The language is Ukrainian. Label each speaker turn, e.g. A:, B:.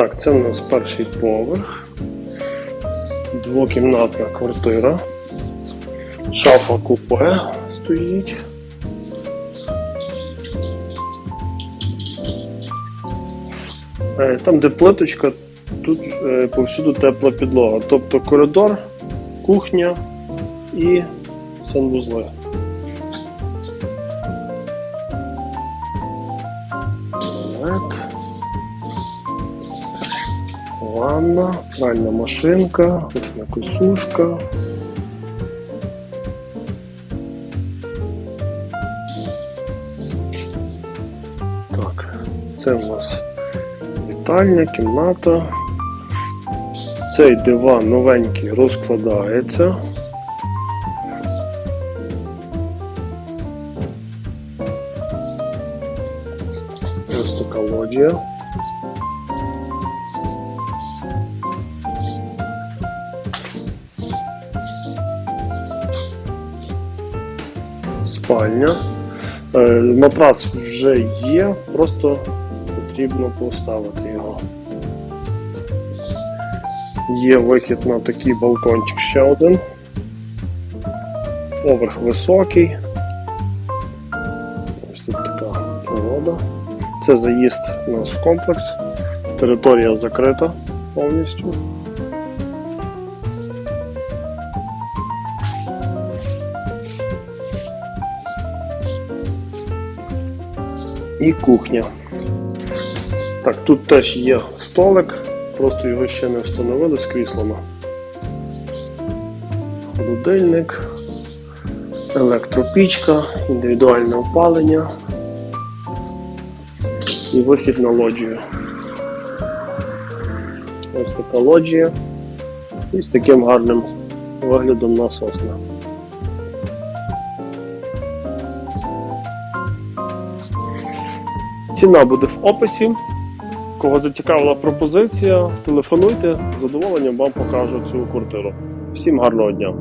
A: Так, це у нас перший поверх. Двокімнатна квартира. Шафа купе стоїть. Е, Там, де плиточка, тут е, повсюду тепла підлога. Тобто коридор, кухня і санвузли. Туалет. Ванна, пральна машинка, ручна косушка. Так, це у нас вітальня, кімната. Цей диван новенький розкладається. Ось така лоджія. Спальня. Е, Матрас вже є, просто потрібно поставити його. Є вихід на такий балкончик ще один. Поверх високий. Ось тут така природа. Це заїзд у нас в комплекс. Територія закрита повністю. І кухня. Так, тут теж є столик, просто його ще не встановили з кріслами. Холодильник, електропічка, індивідуальне опалення і вихід на лоджію. Ось така лоджія і з таким гарним виглядом на сосна. Ціна буде в описі. Кого зацікавила пропозиція, телефонуйте, з задоволенням вам покажу цю квартиру. Всім гарного дня!